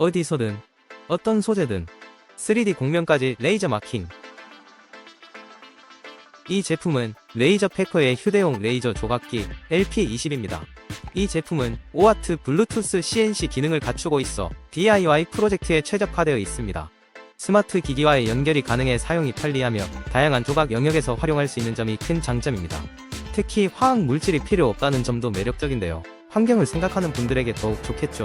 어디서든 어떤 소재든 3D 공면까지 레이저 마킹 이 제품은 레이저 패커의 휴대용 레이저 조각기 LP20입니다. 이 제품은 5W 블루투스 CNC 기능을 갖추고 있어 DIY 프로젝트에 최적화되어 있습니다. 스마트 기기와의 연결이 가능해 사용이 편리하며 다양한 조각 영역에서 활용할 수 있는 점이 큰 장점입니다. 특히 화학 물질이 필요 없다는 점도 매력적인데요. 환경을 생각하는 분들에게 더욱 좋겠죠.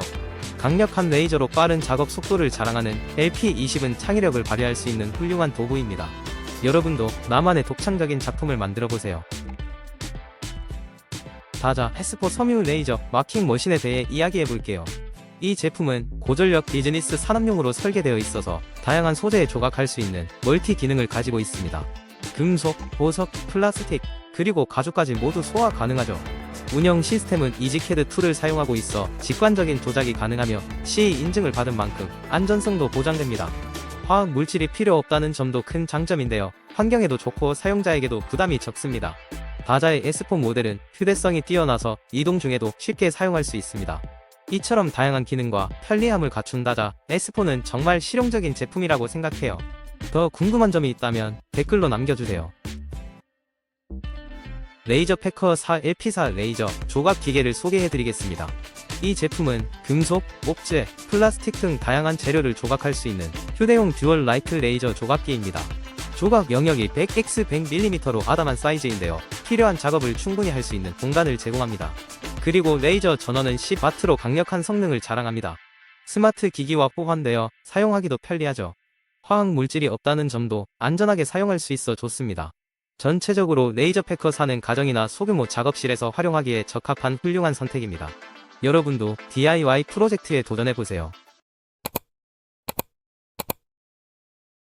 강력한 레이저로 빠른 작업 속도를 자랑하는 LP20은 창의력을 발휘할 수 있는 훌륭한 도구입니다. 여러분도 나만의 독창적인 작품을 만들어 보세요. 다자 헤스포 섬유 레이저 마킹 머신에 대해 이야기해 볼게요. 이 제품은 고전력 비즈니스 산업용으로 설계되어 있어서 다양한 소재에 조각할 수 있는 멀티 기능을 가지고 있습니다. 금속, 보석, 플라스틱, 그리고 가죽까지 모두 소화 가능하죠. 운영 시스템은 이지캐드 툴을 사용하고 있어 직관적인 조작이 가능하며 CE 인증을 받은 만큼 안전성도 보장됩니다. 화학 물질이 필요 없다는 점도 큰 장점인데요. 환경에도 좋고 사용자에게도 부담이 적습니다. 다자의 S4 모델은 휴대성이 뛰어나서 이동 중에도 쉽게 사용할 수 있습니다. 이처럼 다양한 기능과 편리함을 갖춘 다자 S4는 정말 실용적인 제품이라고 생각해요. 더 궁금한 점이 있다면 댓글로 남겨주세요. 레이저 패커 4 LP4 레이저 조각 기계를 소개해드리겠습니다. 이 제품은 금속, 목재, 플라스틱 등 다양한 재료를 조각할 수 있는 휴대용 듀얼 라이트 레이저 조각기입니다. 조각 영역이 100x100mm로 아담한 사이즈인데요. 필요한 작업을 충분히 할 수 있는 공간을 제공합니다. 그리고 레이저 전원은 10W로 강력한 성능을 자랑합니다. 스마트 기기와 호환되어 사용하기도 편리하죠. 화학 물질이 없다는 점도 안전하게 사용할 수 있어 좋습니다. 전체적으로 레이저 패커 사는 가정이나 소규모 작업실에서 활용하기에 적합한 훌륭한 선택입니다. 여러분도 DIY 프로젝트에 도전해보세요.